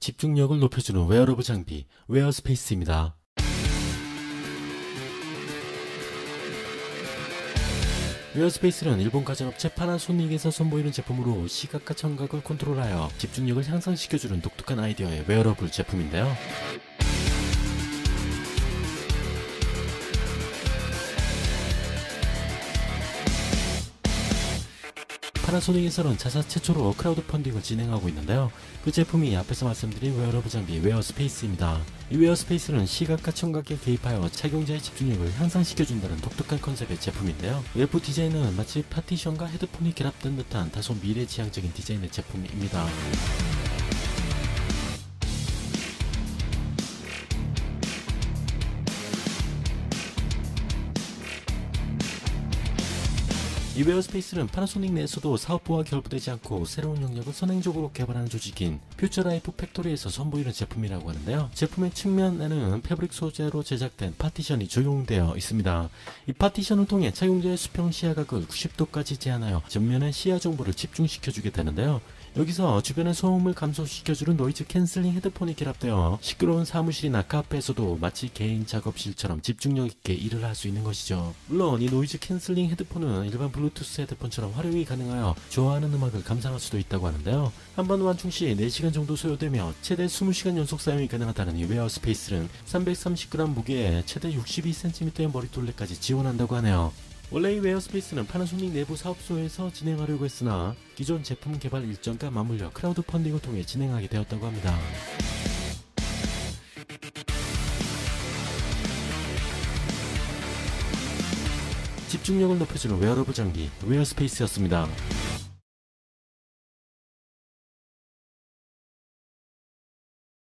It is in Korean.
집중력을 높여주는 웨어러블 장비 웨어스페이스입니다. 웨어스페이스는 일본 가전업체 파나소닉에서 선보이는 제품으로 시각과 청각을 컨트롤하여 집중력을 향상시켜주는 독특한 아이디어의 웨어러블 제품인데요. 파나소닉에서는 자사 최초로 크라우드 펀딩을 진행하고 있는데요. 그 제품이 앞에서 말씀드린 웨어러블 장비 웨어 스페이스입니다. 이 웨어 스페이스는 시각과 청각에 개입하여 착용자의 집중력을 향상시켜준다는 독특한 컨셉의 제품인데요. 외부 디자인은 마치 파티션과 헤드폰이 결합된 듯한 다소 미래지향적인 디자인의 제품입니다. 이 웨어스페이스는 파나소닉 내에서도 사업부와 결부되지 않고 새로운 영역을 선행적으로 개발하는 조직인 퓨처라이프 팩토리에서 선보이는 제품이라고 하는데요. 제품의 측면에는 패브릭 소재로 제작된 파티션이 적용되어 있습니다. 이 파티션을 통해 착용자의 수평 시야각을 90도까지 제한하여 전면의 시야 정보를 집중시켜주게 되는데요. 여기서 주변의 소음을 감소시켜주는 노이즈 캔슬링 헤드폰이 결합되어 시끄러운 사무실이나 카페에서도 마치 개인 작업실처럼 집중력 있게 일을 할 수 있는 것이죠. 물론 이 노이즈 캔슬링 헤드폰은 일반 블루투스 헤드폰처럼 활용이 가능하여 좋아하는 음악을 감상할 수도 있다고 하는데요. 한 번 완충 시 4시간 정도 소요되며 최대 20시간 연속 사용이 가능하다는 이 웨어 스페이스는 330g 무게에 최대 62cm의 머리둘레까지 지원한다고 하네요. 원래 이 웨어스페이스는 파나소닉 내부 사업소에서 진행하려고 했으나 기존 제품 개발 일정과 맞물려 크라우드 펀딩을 통해 진행하게 되었다고 합니다. 집중력을 높여주는 웨어러블 장비 웨어스페이스였습니다.